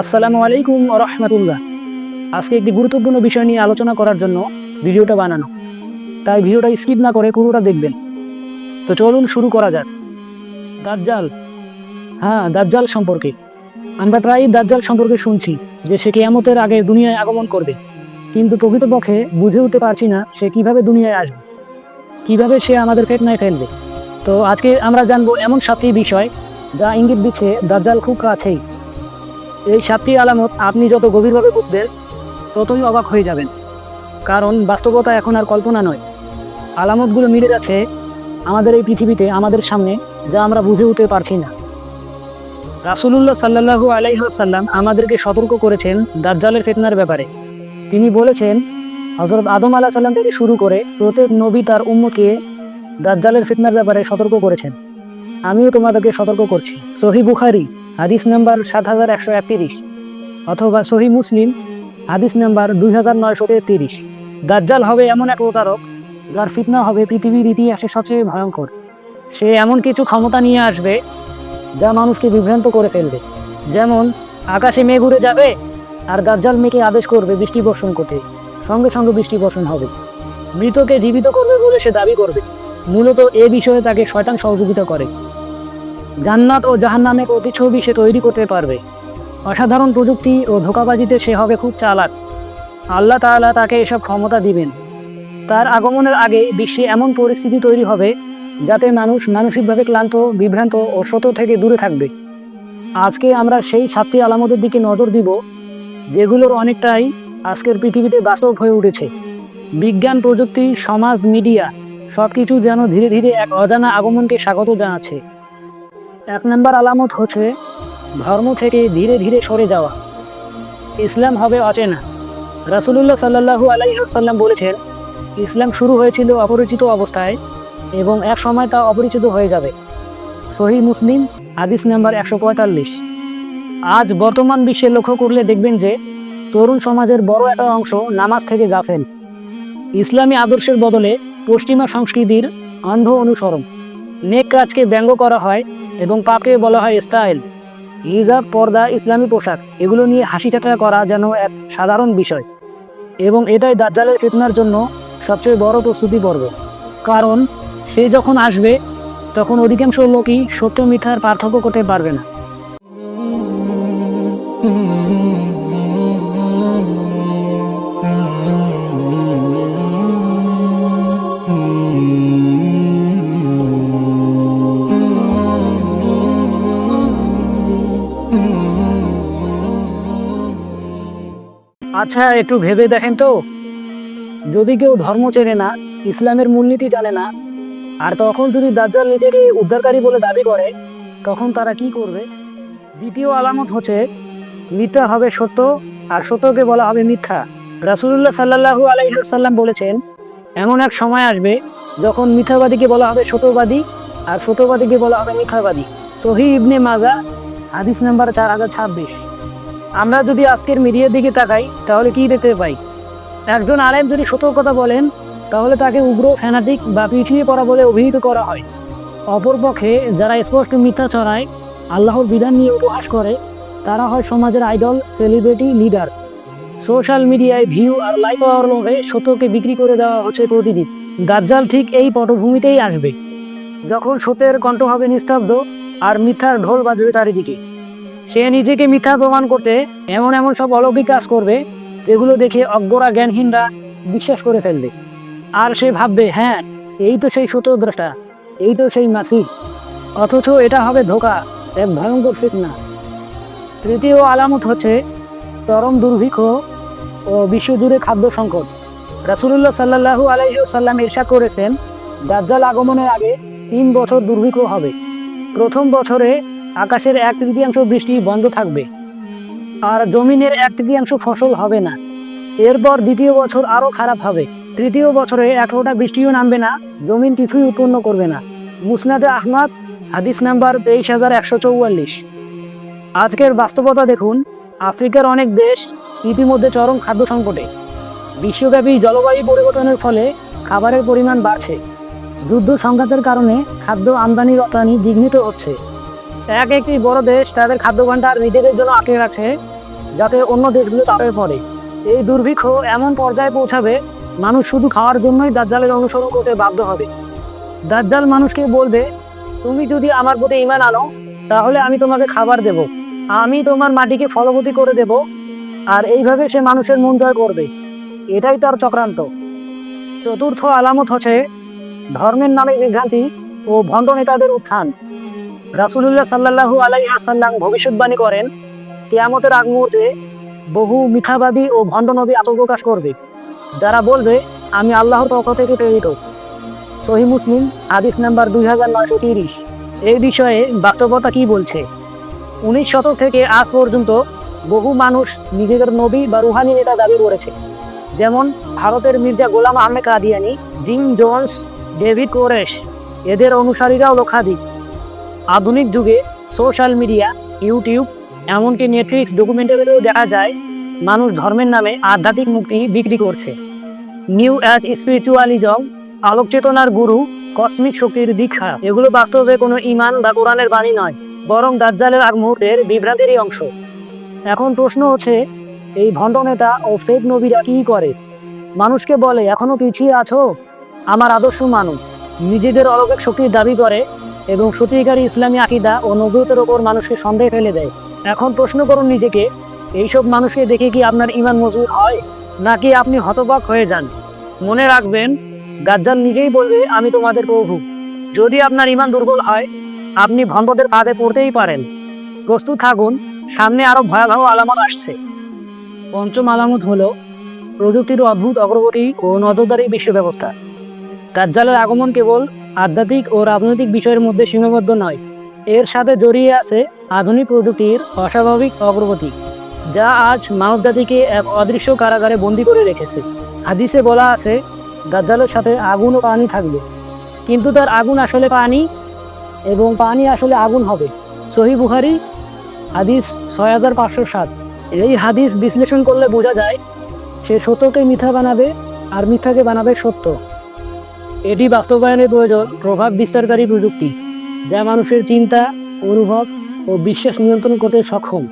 আসসালামু আলাইকুম রহমতুল্লাহ। আজকে একটি গুরুত্বপূর্ণ বিষয় নিয়ে আলোচনা করার জন্য ভিডিওটা বানানো। তাই ভিডিওটা স্কিপ না করে পুরোটা দেখবেন। তো চলুন শুরু করা যাক। দাজ্জাল। হ্যাঁ দাজ্জাল সম্পর্কে। আমরা প্রায়ই দাজ্জাল সম্পর্কে শুনছি যে সে কেয়ামতের আগে দুনিয়ায় আগমন করবে। কিন্তু প্রকৃতপক্ষে বুঝে উঠতে পারছি না সে কীভাবে দুনিয়ায় আসবে। কীভাবে সে আমাদের ফেতনায় ফেলবে। তো আজকে আমরা জানব এমন সাতটি বিষয় যা ইঙ্গিত দিচ্ছে দাজ্জাল খুব কাছেই। এই সাতটি আলামত আপনি যত গভীরভাবে বুঝবেন, ততই অবাক হয়ে যাবেন। কারণ বাস্তবতা এখন আর কল্পনা নয়। আলামতগুলো মিলে যাচ্ছে আমাদের এই পৃথিবীতে, আমাদের সামনে, যা আমরা বুঝে উঠতে পারছি না। রাসুলুল্লাহ সাল্লাহু আলাইসাল্লাম আমাদেরকে সতর্ক করেছেন দাজ্জালের ফেতনার ব্যাপারে। তিনি বলেছেন হজরত আদম আলাহ সাল্লাম থেকে শুরু করে প্রত্যেক নবী তার উম্মকে দাজ্জালের ফিতনার ব্যাপারে সতর্ক করেছেন। আমিও তোমাদেরকে সতর্ক করছি। সহি বুখারি হাদিস নাম্বার সাত হাজার একশো একত্রিশ অথবা সহি মুসলিম, হাদিস নাম্বার দুই হাজার নয়শো তেত্রিশ। দাজ্জাল হবে এমন এক প্রতারক, যার ফিতনা হবে পৃথিবীর ইতিহাসে সবচেয়ে ভয়ঙ্কর। সে এমন কিছু ক্ষমতা নিয়ে আসবে, যা মানুষকে বিভ্রান্ত করে ফেলবে। যেমন, আকাশে মেঘ উড়ে যাবে, আর দাজ্জাল মেঘে আদেশ করবে বৃষ্টি বর্ষণ করতে। সঙ্গে সঙ্গে বৃষ্টি বর্ষণ হবে। মৃতকে জীবিত করবে বলে সে দাবি করবে। মূলত এ বিষয়ে তাকে শয়তান সহযোগিতা করে। জান্নাত ও জাহান্নামের প্রতিচ্ছবি সে তৈরি করতে পারবে। অসাধারণ প্রযুক্তি ও ধোকাবাজিতে সে হবে খুব চালাক। আল্লাহ তাআলা তাকে এসব ক্ষমতা দিবেন। তার আগমনের আগে বিশ্বে এমন পরিস্থিতি তৈরি হবে যাতে মানুষ মানসিকভাবে ক্লান্ত, বিভ্রান্ত ও সত্য থেকে দূরে থাকবে। আজকে আমরা সেই সাতটি আলামতের দিকে নজর দিব, যেগুলোর অনেকটাই আজকের পৃথিবীতে বাস্তব হয়ে উঠেছে। বিজ্ঞান, প্রযুক্তি, সমাজ, মিডিয়া সব কিছু যেন ধীরে ধীরে এক অজানা আগমনকে স্বাগত জানাচ্ছে। এক নম্বর আলামত হচ্ছে ধর্ম থেকে ধীরে ধীরে সরে যাওয়া। ইসলাম হবে অচেনা। রাসুলুল্লাহ সাল্লাহু আলাইসাল্লাম বলেছেন, ইসলাম শুরু হয়েছিল অপরিচিত অবস্থায় এবং এক সময় তা অপরিচিত হয়ে যাবে। সহি মুসলিম, হাদিস নাম্বার একশো পঁয়তাল্লিশ। আজ বর্তমান বিশ্বে লক্ষ্য করলে দেখবেন যে, তরুণ সমাজের বড় একটা অংশ নামাজ থেকে গাফেন ইসলামী আদর্শের বদলে পশ্চিমা সংস্কৃতির অন্ধ অনুসরণ। নেক কাজকে ব্যঙ্গ করা হয় এবং পাপকে বলা হয় স্টাইল। হিজাব, পর্দা, ইসলামী পোশাক, এগুলো নিয়ে হাসি ঠাট্টা করা যেন এক সাধারণ বিষয়। এবং এটাই দাজ্জালের ফিতনার জন্য সবচেয়ে বড় প্রস্তুতি পর্ব। কারণ, সে যখন আসবে, তখন অধিকাংশ লোকই সত্য মিথ্যার পার্থক্য করতে পারবে না। আচ্ছা একটু ভেবে দেখেন তো। যদি কেউ ধর্ম চেনে না, ইসলামের মূলনীতি জানে না, আর তখন যদি দাজ্জাল নিজেকে উদ্ধারকারী বলে দাবি করে, তখন তারা কি করবে? দ্বিতীয় আলামত হচ্ছে, মিথ্যা হবে সত্য, আর সত্যকে বলা হবে মিথ্যা। রাসুলুল্লাহ সাল্লাহু আলাইসাল্লাম বলেছেন, এমন এক সময় আসবে যখন মিথ্যাবাদীকে বলা হবে সত্যবাদী, আর সত্যবাদীকে বলা হবে মিথ্যাবাদী। সহি ইবনে মাজা, হাদিস নাম্বার চার হাজার ছাব্বিশ। আমরা যদি আজকের মিডিয়ার দিকে তাকাই, তাহলে কি দেখতে পাই? একজন আলেম যদি সতর্কতা বলেন, তাহলে তাকে উগ্র, ফ্যানাটিক বা পিছিয়ে পড়া বলে অভিহিত করা হয়। অপরপক্ষে যারা স্পষ্ট মিথ্যা ছড়ায়, আল্লাহর বিধান নিয়ে উপহাস করে, তারা হয় সমাজের আইডল, সেলিব্রিটি, লিডার। সোশ্যাল মিডিয়ায় ভিউ আর লাইক পাওয়ার লোভে সত্যকে বিক্রি করে দেওয়া হচ্ছে প্রতিদিন। দাজ্জাল ঠিক এই পটভূমিতেই আসবে। যখন সত্যের কণ্ঠ হবে নিস্তব্ধ, আর মিথ্যার ঢোল বাজবে চারিদিকে। সে নিজেকে মিথ্যা প্রমাণ করতে এমন এমন সব অলৌকিক কাজ করবে, যেগুলো দেখে অজ্ঞরা জ্ঞানহীনরা বিশ্বাস করে ফেলবে। আর সে ভাববে হ্যাঁ এই তো সেই সত্যদ্রষ্টা এই তো সেই মাসি অথচ এটা হবে ধোকা, এক ভয়ঙ্কর ফিতনা। তৃতীয় আলামত হচ্ছে চরম দুর্ভিক্ষ ও বিশ্বজুড়ে খাদ্য সংকট। রাসুলুল্লাহ সাল্লাহু আলাইসাল্লাম ইরশাদ করেছেন, দাজ্জাল আগমনের আগে তিন বছর দুর্ভিক্ষ হবে। প্রথম বছরে আকাশের এক তৃতীয়াংশ বৃষ্টি বন্ধ থাকবে, আর জমিনের এক তৃতীয়াংশ ফসল হবে না। এরপর দ্বিতীয় বছর আরও খারাপ হবে। তৃতীয় বছরে এতটা বৃষ্টিও নামবে না, জমিন কিছুই উৎপন্ন করবে না। মুসনাদে আহমাদ, হাদিস নাম্বার তেইশ হাজার একশো চৌয়াল্লিশ। আজকের বাস্তবতা দেখুন, আফ্রিকার অনেক দেশ ইতিমধ্যে চরম খাদ্য সংকটে। বিশ্বব্যাপী জলবায়ু পরিবর্তনের ফলে খাবারের পরিমাণ বাড়ছে। যুদ্ধ সংঘাতের কারণে খাদ্য আমদানি রপ্তানি বিঘ্নিত হচ্ছে। এক একটি বড় দেশ তাদের খাদ্য ভাণ্ডার নিজেদের জন্য আটকে রাখছে যাতে অন্য দেশগুলো চাপে পড়ে। এই দুর্ভিক্ষ এমন পর্যায়ে পৌঁছাবে, মানুষ শুধু খাওয়ার জন্যই দাজ্জালের অনুসরণ করতে বাধ্য হবে। দাজ্জাল মানুষকে বলবে, তুমি যদি আমার প্রতি ইমান আনো, তাহলে আমি তোমাকে খাবার দেব। আমি তোমার মাটিকে ফলবতী করে দেব। আর এইভাবে সে মানুষের মন জয় করবে। এটাই তার চক্রান্ত। চতুর্থ আলামত হচ্ছে ধর্মের নামে বিভ্রান্তি ও ভণ্ড নেতাদের উত্থান। রাসুলুল্লাহ সাল্লাহু আলাইসাল্লাম ভবিষ্যৎবাণী করেন, কেয়ামতের আগ মুহূর্তে বহু মিথ্যাবাদী ও ভণ্ড নবী আত্মপ্রকাশ করবে, যারা বলবে, আমি আল্লাহর পক্ষ থেকে প্রেরিত। সহি মুসলিম, হাদিস নাম্বার দুই হাজার নয়শো তিরিশ। এই বিষয়ে বাস্তবতা কি বলছে? উনিশ শতক থেকে আজ পর্যন্ত বহু মানুষ নিজেদের নবী বা রুহানি নেতা দাবি করেছে। যেমন ভারতের Mirza Ghulam Ahmed Qadiani, Jim Jones, David Koresh, এদের অনুসারীরাও লক্ষাধিক। আধুনিক যুগে সোশ্যাল মিডিয়া, ইউটিউব, এমনকি নেটফ্লিক্স ডকুমেন্টারিতেও দেখা যায়, মানুষ ধর্মের নামে আধ্যাত্মিক মুক্তি বিক্রি করছে। নিউ অ্যাজ স্পিরিচুয়ালিজম আলোক চেতনার গুরু, কসমিক শক্তির দীক্ষা, এগুলো বাস্তবে কোনো ইমান বা কোরআনের বাণী নয়, বরং দাজ্জালের আগ মুহূর্তের বিভ্রান্তিরই অংশ। এখন প্রশ্ন হচ্ছে, এই ভণ্ড নেতা ও ফেক নবীরা কি করে? মানুষকে বলে, এখনও পিছিয়ে আছো? আমার আদর্শ মানুষ নিজেদের অলৌকিক শক্তির দাবি করে এবং সত্যিকারী ইসলামী আকিদা ও নবীয়তের ওপর মানুষকে সন্দেহ ফেলে দেয়। এখন প্রশ্ন করুন নিজেকে, এইসব মানুষকে দেখে কি আপনার ইমান মজবুত হয়? নাকি আপনি হতবাক হয়ে যান? মনে রাখবেন, গাজ্জাল নিজেই বলবে, আমি তোমাদের প্রভু। যদি আপনার ইমান দুর্বল হয়, আপনি ভণ্ডদের কাঁধে পড়তেই পারেন। প্রস্তুত থাকুন, সামনে আরও ভয়াবহ আলামত আসছে। পঞ্চম আলামত হল, প্রযুক্তির অদ্ভুত অগ্রগতি ও নজরদারি বিশ্ব ব্যবস্থা। দাজ্জালের আগমন কেবল আধ্যাত্মিক ও রাজনৈতিক বিষয়ের মধ্যে সীমাবদ্ধ নয়। এর সাথে জড়িয়ে আছে আধুনিক প্রযুক্তির অস্বাভাবিক অগ্রগতি, যা আজ মানবজাতিকে এক অদৃশ্য কারাগারে বন্দি করে রেখেছে। হাদিসে বলা আছে, দাজ্জালের সাথে আগুন ও পানি থাকবে। কিন্তু তার আগুন আসলে পানি এবং পানি আসলে আগুন হবে। সহি বুখারি, হাদিস ছয় হাজার পাঁচশো সাত। এই হাদিস বিশ্লেষণ করলে বোঝা যায়, সে সত্যকে মিথ্যা বানাবে আর মিথ্যাকে বানাবে সত্য। এটি বাস্তবায়নের প্রয়োজন, প্রভাব বিস্তারকারী প্রযুক্তি, যা মানুষের চিন্তা, অনুভব ও বিশ্বাস নিয়ন্ত্রণ করতে সক্ষম।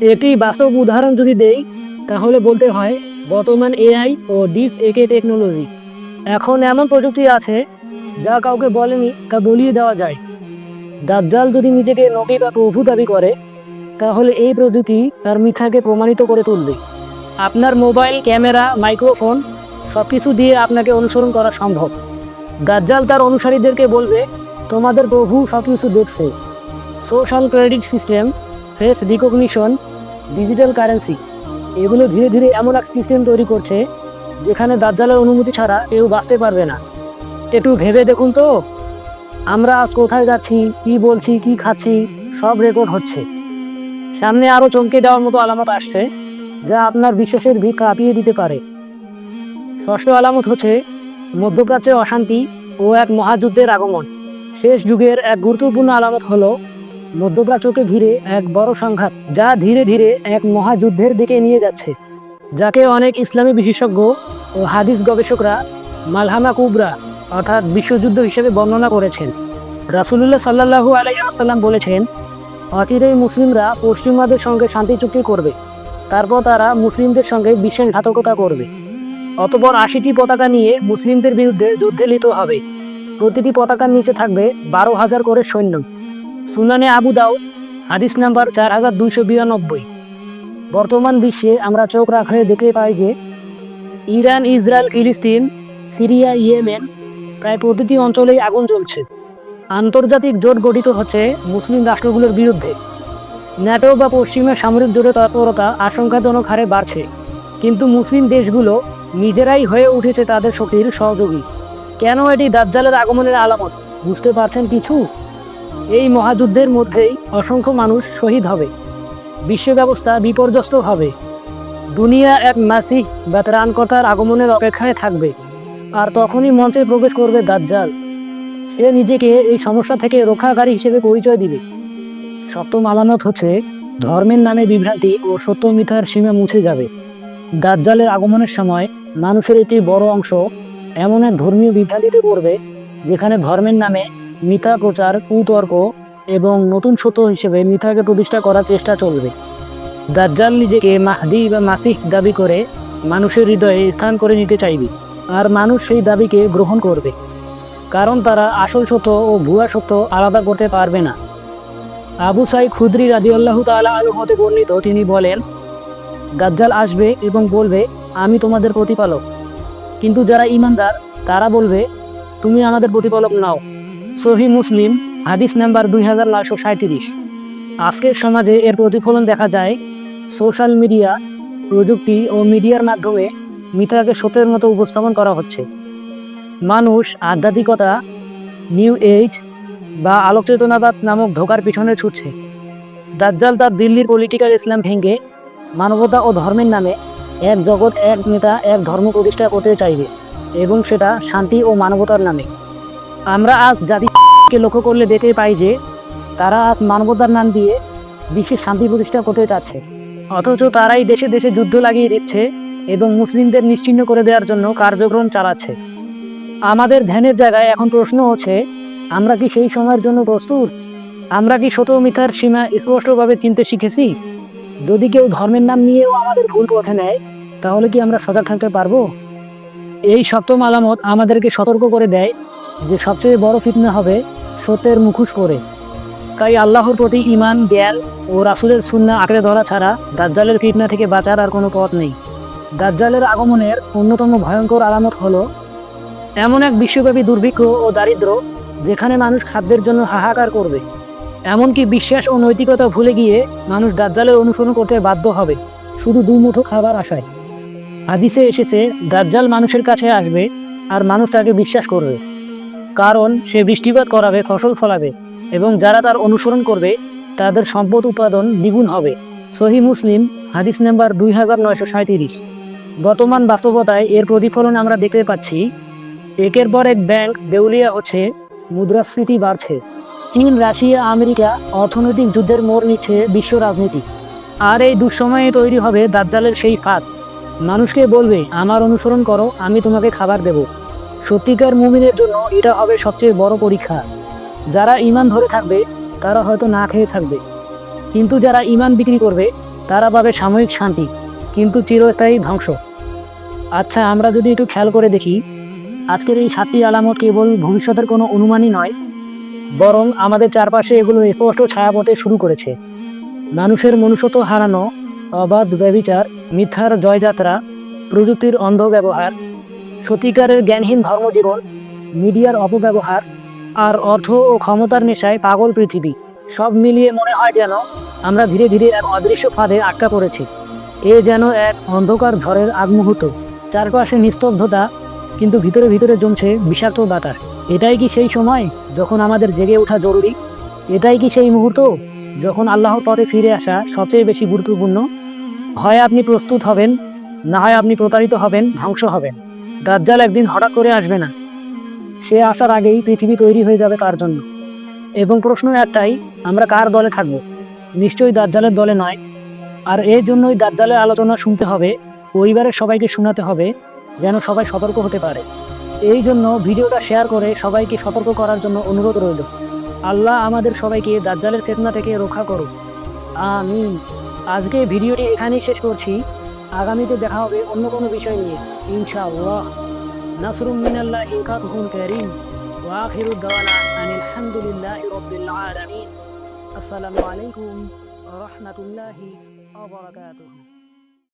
এটি বাস্তব উদাহরণ যদি দেই, তাহলে বলতে হয়, বর্তমান এআই ও ডিপ একে টেকনোলজি। এখন এমন প্রযুক্তি আছে, যা কাউকে বলেনি তা বলিয়ে দেওয়া যায়। দাজ্জাল যদি নিজেকে নবী বা প্রভু দাবি করে, তাহলে এই প্রযুক্তি তার মিথ্যাকে প্রমাণিত করে তুলবে। আপনার মোবাইল, ক্যামেরা, মাইক্রোফোন সব কিছু দিয়ে আপনাকে অনুসরণ করা সম্ভব। দাজ্জাল তার অনুসারীদেরকে বলবে, তোমাদের প্রভু সব কিছু দেখছে। Social credit system face recognition digital currency এগুলো ধীরে ধীরে এমন এক সিস্টেম তৈরি করছে, যেখানে দাজ্জালের অনুমতি ছাড়া কেউ বাঁচতে পারবে না। একটু ভেবে দেখুন তো, আমরা আজ কোথায় যাচ্ছি, কি বলছি, কি খাচ্ছি, সব রেকর্ড হচ্ছে। সামনে আরও চমকে দেওয়ার মতো আলামত আসছে, যা আপনার বিশ্বাসের ভিড় কাঁপিয়ে দিতে পারে। ষষ্ঠ আলামত হচ্ছে মধ্যপ্রাচ্যে অশান্তি ও এক মহাযুদ্ধের আগমন। শেষ যুগের এক গুরুত্বপূর্ণ আলামত হলো মধ্যপ্রাচ্যকে ঘিরে এক বড় সংঘাত, যা ধীরে ধীরে এক মহাযুদ্ধের দিকে নিয়ে যাচ্ছে, যাকে অনেক ইসলামী বিশেষজ্ঞ ও হাদিস গবেষকরা মালহামা কুবরা অর্থাৎ বিশ্বযুদ্ধ হিসেবে বর্ণনা করেছেন। রাসুলুল্লাহ সাল্লাহু আলাইসাল্লাম বলেছেন অচিরেই মুসলিমরা পশ্চিমাদের সঙ্গে শান্তি চুক্তি করবে, তারপর তারা মুসলিমদের সঙ্গে বিশ্বাসঘাতকতা করবে। অতপর আশিটি পতাকা নিয়ে মুসলিমদের বিরুদ্ধে যুদ্ধে লিপ্ত হবে। প্রতিটি পতাকার নিচে থাকবে বারো হাজার করে সৈন্য। সুনানে আবু দাউদ, হাদিস নাম্বার চার হাজার দুইশো বিরানব্বই। বর্তমান বিশ্বে আমরা চোখ রাখলে দেখতে পাই যে, ইরান, ইসরায়েল, ফিলিস্তিন, সিরিয়া, ইয়েমেন প্রায় প্রতিটি অঞ্চলেই আগুন জ্বলছে। আন্তর্জাতিক জোট গঠিত হচ্ছে মুসলিম রাষ্ট্রগুলোর বিরুদ্ধে। ন্যাটো বা পশ্চিমের সামরিক জোটের তৎপরতা আশঙ্কাজনক হারে বাড়ছে। কিন্তু মুসলিম দেশগুলো নিজেরাই হয়ে উঠেছে তাদের শক্তির সহযোগী। কেন এটি দাজ্জালের আগমনের আলামত? বুঝতে পারছেন কিছু? এই মহাযুদ্ধের মধ্যেই অসংখ্য মানুষ শহীদ হবে। বিশ্ব ব্যবস্থা বিপর্যস্ত হবে। দুনিয়া এক মাসিহ বা ত্রাণকর্তার আগমনের অপেক্ষায় থাকবে। আর তখনই মঞ্চে প্রবেশ করবে দাজ্জাল। সে নিজেকে এই সমস্যা থেকে রক্ষাকারী হিসেবে পরিচয় দিবে। সপ্তম আলামত হচ্ছে ধর্মের নামে বিভ্রান্তি ও সত্য মিথ্যার সীমা মুছে যাবে। দাজ্জালের আগমনের সময় মানুষের একটি বড় অংশ এমন এক ধর্মীয় বিভ্রান্তিতে পড়বে, যেখানে ধর্মের নামে মিথ্যা প্রচার, কুতর্ক এবং নতুন সত্য হিসেবে মিথ্যাকে প্রতিষ্ঠা করার চেষ্টা চলবে। দাজ্জাল নিজেকে মাহদি বা মাসিহ দাবি করে মানুষের হৃদয়ে স্থান করে নিতে চাইবে আর মানুষ সেই দাবিকে গ্রহণ করবে, কারণ তারা আসল সত্য ও ভুয়া সত্য আলাদা করতে পারবে না। আবু সাই খুদ্রি রাজি আল্লাহ তালা আলু হতে বর্ণিত তিনি বলেন দাজ্জাল আসবে এবং বলবে, আমি তোমাদের প্রতিপালক। কিন্তু যারা ইমানদার তারা বলবে, তুমি আমাদের প্রতিপালক নাও। সহি মুসলিম, হাদিস নাম্বার দুই হাজার নয়শো সাঁত্রিশ আজকের সমাজে এর প্রতিফলন দেখা যায় সোশ্যাল মিডিয়া, প্রযুক্তি ও মিডিয়ার মাধ্যমে মিথ্যাকে সত্যের মতো উপস্থাপন করা হচ্ছে। মানুষ আধ্যাত্মিকতা, নিউ এজ বা আলোকচেতনাবাদ নামক ঢোকার পিছনে ছুটছে। দাজ্জাল তার দিল্লির পলিটিক্যাল ইসলাম ভেঙে মানবতা ও ধর্মের নামে এক জগৎ, এক নেতা, এক ধর্ম প্রতিষ্ঠা করতে চাইবে এবং সেটা শান্তি ও মানবতার নামে। আমরা আজ জাতিকে লক্ষ্য করলে দেখতে পাই যে তারা আজ মানবতার নাম দিয়ে বিশ্বের শান্তি প্রতিষ্ঠা করতে চাচ্ছে। অথচ তারাই দেশে দেশে যুদ্ধ লাগিয়ে দিচ্ছে এবং মুসলিমদের নিশ্চিহ্ন করে দেওয়ার জন্য কার্যক্রম চালাচ্ছে। আমাদের ধ্যানের জায়গায় এখন প্রশ্ন হচ্ছে, আমরা কি সেই সময়ের জন্য প্রস্তুত? আমরা কি সত মিথ্যার সীমা স্পষ্টভাবে চিনতে শিখেছি? যদি কেউ ধর্মের নাম নিয়েও আমাদের ভুল পথে নেয়, তাহলে কি আমরা সজাগ থাকতে পারব? এই সপ্তম আলামত আমাদেরকে সতর্ক করে দেয় যে সবচেয়ে বড় ফিতনা হবে সত্যের মুখোশ করে তাই আল্লাহর প্রতি ইমান জ্ঞান ও রাসুলের সুন্না আঁকড়ে ধরা ছাড়া দাজ্জালের ফিতনা থেকে বাঁচার আর কোনো পথ নেই। দাজ্জালের আগমনের অন্যতম ভয়ঙ্কর আলামত হলো এমন এক বিশ্বব্যাপী দুর্ভিক্ষ ও দারিদ্র যেখানে মানুষ খাদ্যের জন্য হাহাকার করবে। এমনকি বিশ্বাস ও নৈতিকতা ভুলে গিয়ে মানুষ দাজ্জালের অনুসরণ করতে বাধ্য হবে, শুধু দুমুঠো খাবার আশায়। হাদিসে এসেছে, দাজ্জাল মানুষের কাছে আসবে আর মানুষ তাকে বিশ্বাস করবে। কারণ সে বৃষ্টিপাত করাবে, ফসল ফলাবে এবং যারা তার অনুসরণ করবে, তাদের সম্পদ উৎপাদন দ্বিগুণ হবে। সহি মুসলিম, হাদিস নাম্বার দুই হাজার নয়শো সাঁত্রিশ বর্তমান বাস্তবতায় এর প্রতিফলন আমরা দেখতে পাচ্ছি, একের পর এক ব্যাংক, দেউলিয়া হচ্ছে, মুদ্রাস্ফীতি বাড়ছে। চীন, রাশিয়া, আমেরিকা অর্থনৈতিক যুদ্ধের মোড় নিচ্ছে বিশ্ব রাজনীতি। আর এই দুঃসময়ে তৈরি হবে দাজ্জালের সেই ফাঁদ। মানুষকে বলবে, আমার অনুসরণ করো, আমি তোমাকে খাবার দেব। সত্যিকার মুমিনের জন্য এটা হবে সবচেয়ে বড় পরীক্ষা। যারা ইমান ধরে থাকবে, তারা হয়তো না খেয়ে থাকবে। কিন্তু যারা ইমান বিক্রি করবে, তারা পাবে সাময়িক শান্তি, কিন্তু চিরস্থায়ী ধ্বংস। আচ্ছা আমরা যদি একটু খেয়াল করে দেখি, আজকের এই সাতটি আলামত কেবল ভবিষ্যতের কোনো অনুমানই নয় বরং আমাদের চারপাশে এগুলো স্পষ্ট ছায়া ছায়াপথে শুরু করেছে। মানুষের মনুষ্যত্ব হারানো, অবাধ ব্যবিচার মিথ্যার জয়যাত্রা, প্রযুক্তির অন্ধ ব্যবহার সত্যিকারের জ্ঞানহীন ধর্মজীবন, মিডিয়ার অপব্যবহার, আর অর্থ ও ক্ষমতার নেশায় পাগল পৃথিবী, সব মিলিয়ে মনে হয় যেন আমরা ধীরে ধীরে এক অদৃশ্য ফাঁদে আটকা পড়েছি। এ যেন এক অন্ধকার ঝড়ের আগমুহূর্ত। চারপাশে নিস্তব্ধতা, কিন্তু ভিতরে ভিতরে জমছে বিষাক্ত বাতাস। এটাই কি সেই সময় যখন আমাদের জেগে ওঠা জরুরি? এটাই কি সেই মুহূর্ত যখন আল্লাহর পথে ফিরে আসা সবচেয়ে বেশি গুরুত্বপূর্ণ? হয় আপনি প্রস্তুত হবেন, না হয় আপনি প্রতারিত হবেন, ধ্বংস হবেন। দাজ্জাল একদিন হঠাৎ করে আসবে না। সে আসার আগেই পৃথিবী তৈরি হয়ে যাবে তার জন্য। এবং প্রশ্ন একটাই, আমরা কার দলে থাকব? নিশ্চয়ই দাজ্জালের দলে নয়। আর এর জন্যই দাজ্জালের আলোচনা শুনতে হবে, পরিবারের সবাইকে শোনাতে হবে, যেন সবাই সতর্ক হতে পারে। এই জন্য ভিডিওটা শেয়ার করে সবাইকে সতর্ক করার জন্য অনুরোধ রইল। আল্লাহ আমাদের সবাইকে দাজ্জালের ফেতনা থেকে রক্ষা করুক। আমিন। আজকে ভিডিওটি এখানেই শেষ করছি। আগামীতে দেখা হবে অন্য কোনো বিষয় নিয়ে। ইনশাআল্লাহ। নাসরুম মিনাল্লাহি কাতহুন কারীম। ওয়া দাওয়ানা আনিল হামদুলিল্লাহি রাব্বিল আলামিন। আসসালামু আলাইকুম ওয়া রাহমাতুল্লাহি ওয়া বারাকাতুহু।